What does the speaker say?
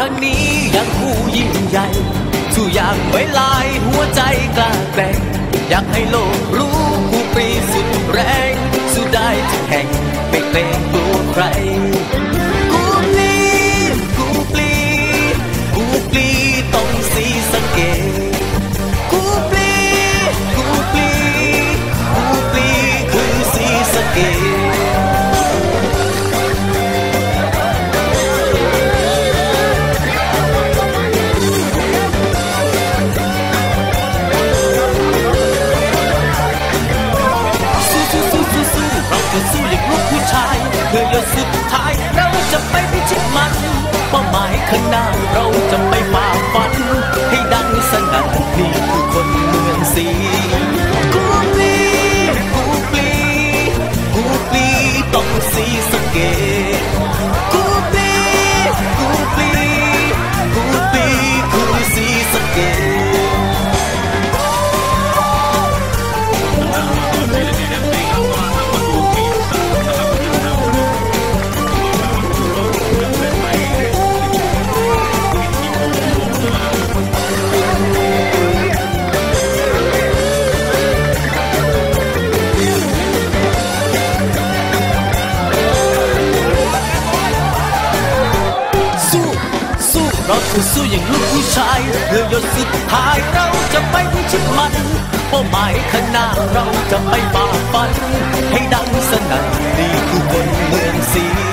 ธนี้ยังผู้ยิ่งใหญ่สู้อย่างไม่ลายหัวใจกล้าแกร่งอยากให้โลกรู้ผู้ปรีสุดแรงสู้ได้ทุกแห่งไม่เกรงกลัวใครกูปลีกูปลีกูปลีต้องสีสะเกตกูปลีกูปลีกูปลีคือสีสะเกต ข้างหน้าเราจะไป สู้สู้อย่างลูกผู้ชายเพื่อยดสุดท้ายเราจะไปพิชิตมันเป้าหมายข้างหน้าเราจะไปฝ่าฟัน ให้ดังสนั่นนี่คือคนเมืองสี